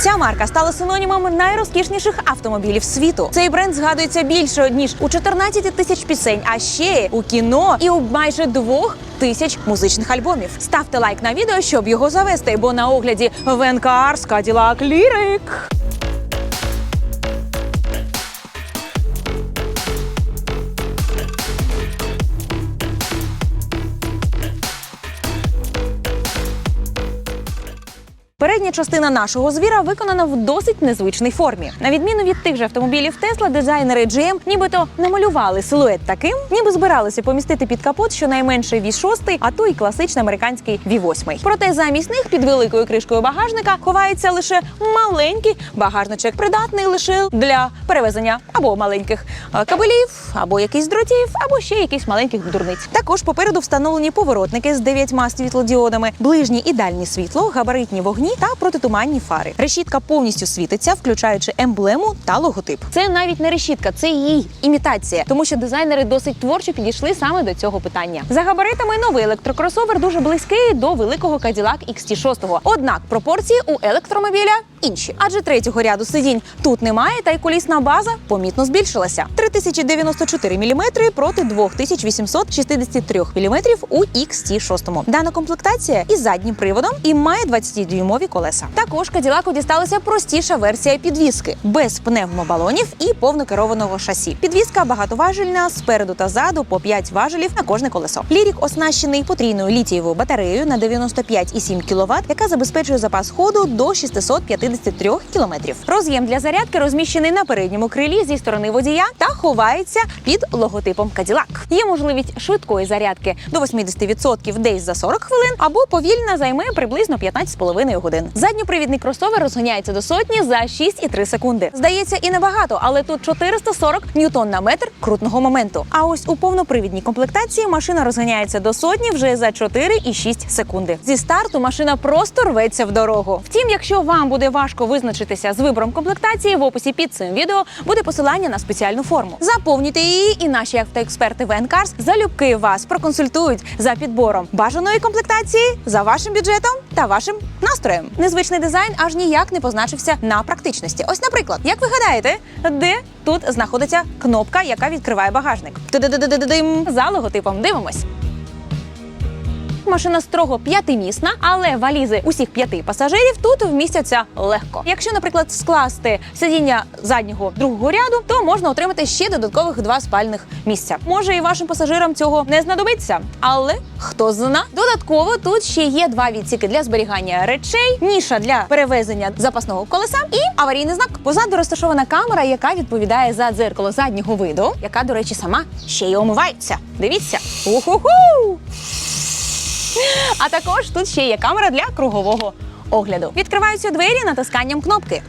Ця марка стала синонімом найрозкішніших автомобілів світу. Цей бренд згадується більше ніж у 14 тисяч пісень, а ще у кіно і у майже двох тисяч музичних альбомів. Ставте лайк на відео, щоб його завести, бо на огляді Венкар діла Lyric. Передня частина нашого звіра виконана в досить незвичній формі. На відміну від тих же автомобілів Тесла, дизайнери GM нібито намалювали силует таким, ніби збиралися помістити під капот щонайменше V6, а то й класичний американський V8. Проте замість них під великою кришкою багажника ховається лише маленький багажничок, придатний лише для перевезення або маленьких е, кабелів, або якихось дротів, або ще якихось маленьких дурниць. Також попереду встановлені поворотники з дев'ятьма світлодіодами, ближні і дальні світло, габаритні вогні та протитуманні фари. Решітка повністю світиться, включаючи емблему та логотип. Це навіть не решітка, це її імітація, тому що дизайнери досить творчо підійшли саме до цього питання. За габаритами новий електрокросовер дуже близький до великого Cadillac XT6. Однак пропорції у електромобіля інші, адже третього ряду сидінь тут немає, та й колісна база помітно збільшилася. 3094 мм проти 2863 мм у XT6. Дана комплектація із заднім приводом і має 20-дюймові колеса. Також Каділаку дісталася простіша версія підвіски без пневмобалонів і повнокерованого шасі. Підвіска багатоважельна спереду та ззаду по 5 важелів на кожне колесо. Лірік оснащений потрійною літієвою батареєю на 95,7 кВт, яка забезпечує запас ходу до 653 км. Роз'єм для зарядки розміщений на передньому крилі зі сторони водія та ховається під логотипом Cadillac. Є можливість швидкої зарядки до 80% десь за 40 хвилин, або повільна займе приблизно 15,5 годин. Задньопривідний кросовер розганяється до сотні за 6,3 секунди. Здається, і небагато, але тут 440 ньютон на метр крутного моменту. А ось у повнопривідній комплектації машина розганяється до сотні вже за 4,6 секунди. Зі старту машина просто рветься в дорогу. Втім, якщо вам буде важко визначитися з вибором комплектації, в описі під цим відео буде посилання на спеціальну форму. Заповнюйте її, і наші автоексперти Венкарс залюбки вас проконсультують за підбором бажаної комплектації за вашим бюджетом та вашим настроєм. Незвичний дизайн аж ніяк не позначився на практичності. Ось, наприклад, як ви гадаєте, де тут знаходиться кнопка, яка відкриває багажник? За логотипом дивимось. Машина строго п'ятимісна, але валізи усіх п'яти пасажирів тут вмістяться легко. Якщо, наприклад, скласти сидіння заднього другого ряду, то можна отримати ще додаткових два спальних місця. Може, і вашим пасажирам цього не знадобиться, але хто зна. Додатково тут ще є два відсіки для зберігання речей, ніша для перевезення запасного колеса і аварійний знак. Позаду розташована камера, яка відповідає за дзеркало заднього виду, яка, до речі, сама ще й омивається. Дивіться. Уху-ху! А також тут ще є камера для кругового огляду. Відкриваються двері натисканням кнопки.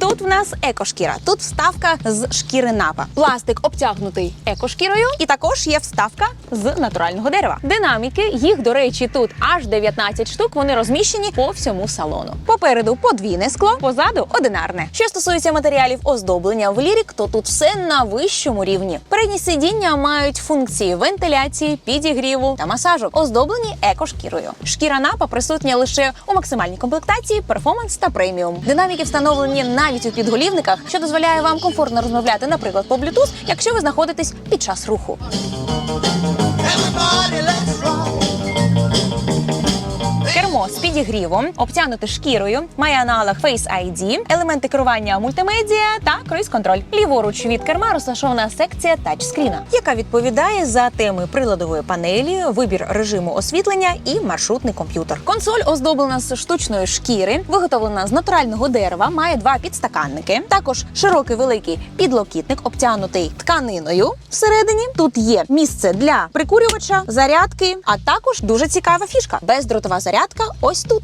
Тут в нас екошкіра. Тут вставка з шкіри напа. Пластик обтягнутий екошкірою, і також є вставка з натурального дерева. Динаміки їх, до речі, тут аж 19 штук. Вони розміщені по всьому салону. Попереду подвійне скло, позаду одинарне. Що стосується матеріалів оздоблення в лірік, то тут все на вищому рівні. Передні сидіння мають функції вентиляції, підігріву та масажу, оздоблені екошкірою. Шкіра напа присутня лише у максимальній комплектації, перформанс та преміум. Динаміки встановлені навіть у підголівниках, що дозволяє вам комфортно розмовляти, наприклад, по Bluetooth, якщо ви знаходитесь під час руху. Everybody, let's rock. З підігрівом, обтягнуте шкірою, має аналог Face ID, елементи керування мультимедіа та круїз-контроль. Ліворуч від керма розташована секція тачскріна, яка відповідає за теми приладової панелі, вибір режиму освітлення і маршрутний комп'ютер. Консоль оздоблена з штучної шкіри, виготовлена з натурального дерева, має два підстаканники. Також широкий великий підлокітник, обтягнутий тканиною всередині. Тут є місце для прикурювача, зарядки, а також дуже цікава фішка бездротова зарядка. Ось тут.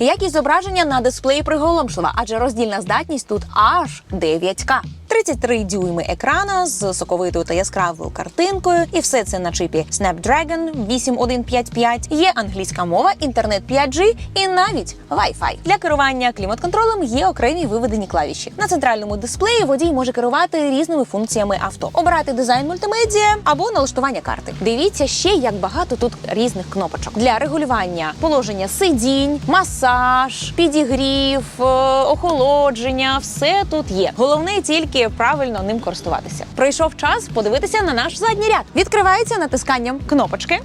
Якість зображення на дисплеї приголомшлива, адже роздільна здатність тут аж 9К. 33 дюйми екрана з соковитою та яскравою картинкою, і все це на чипі Snapdragon 8155. Є англійська мова, інтернет 5G і навіть Wi-Fi. Для керування клімат-контролем є окремі виведені клавіші. На центральному дисплеї водій може керувати різними функціями авто, обирати дизайн мультимедіа або налаштування карти. Дивіться ще, як багато тут різних кнопочок для регулювання положення сидінь, масаж, підігрів, е, охолодження. Все тут є. Головне тільки правильно ним користуватися. Прийшов час подивитися на наш задній ряд. Відкривається натисканням кнопочки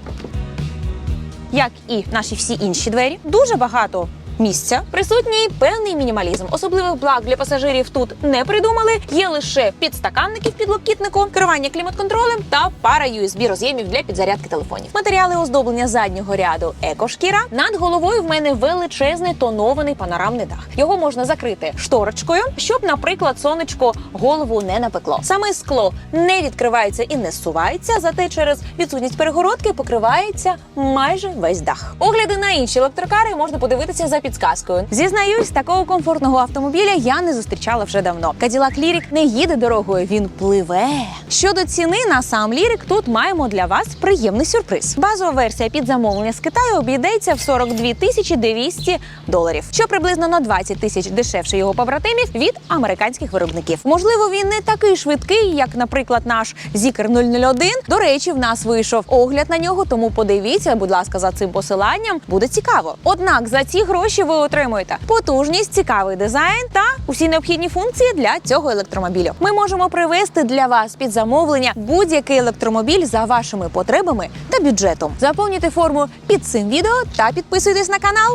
як і наші всі інші двері, дуже багато. Місця присутній певний мінімалізм. Особливих благ для пасажирів тут не придумали. Є лише підстаканники в підлокітнику, керування клімат-контролем та пара USB роз'ємів для підзарядки телефонів. Матеріали оздоблення заднього ряду екошкіра. Над головою в мене величезний тонований панорамний дах. Його можна закрити шторочкою, щоб, наприклад, сонечко голову не напекло. Саме скло не відкривається і не зсувається, зате через відсутність перегородки покривається майже весь дах. Огляди на інші електрокари можна подивитися за підсказкою. Зізнаюсь, такого комфортного автомобіля я не зустрічала вже давно. Cadillac Lyriq не їде дорогою, він пливе. Щодо ціни на сам Lyriq, тут маємо для вас приємний сюрприз. Базова версія під замовлення з Китаю обійдеться в 42 тисячі 200 доларів, що приблизно на 20 тисяч дешевше його побратимів від американських виробників. Можливо, він не такий швидкий, як, наприклад, наш Zikr 001. До речі, в нас вийшов огляд на нього, тому подивіться, будь ласка, за цим посиланням буде цікаво. Однак за ці гроші ви отримуєте потужність, цікавий дизайн та усі необхідні функції для цього електромобілю. Ми можемо привезти для вас під замовлення будь-який електромобіль за вашими потребами та бюджетом. Заповнюйте форму під цим відео та підписуйтесь на канал.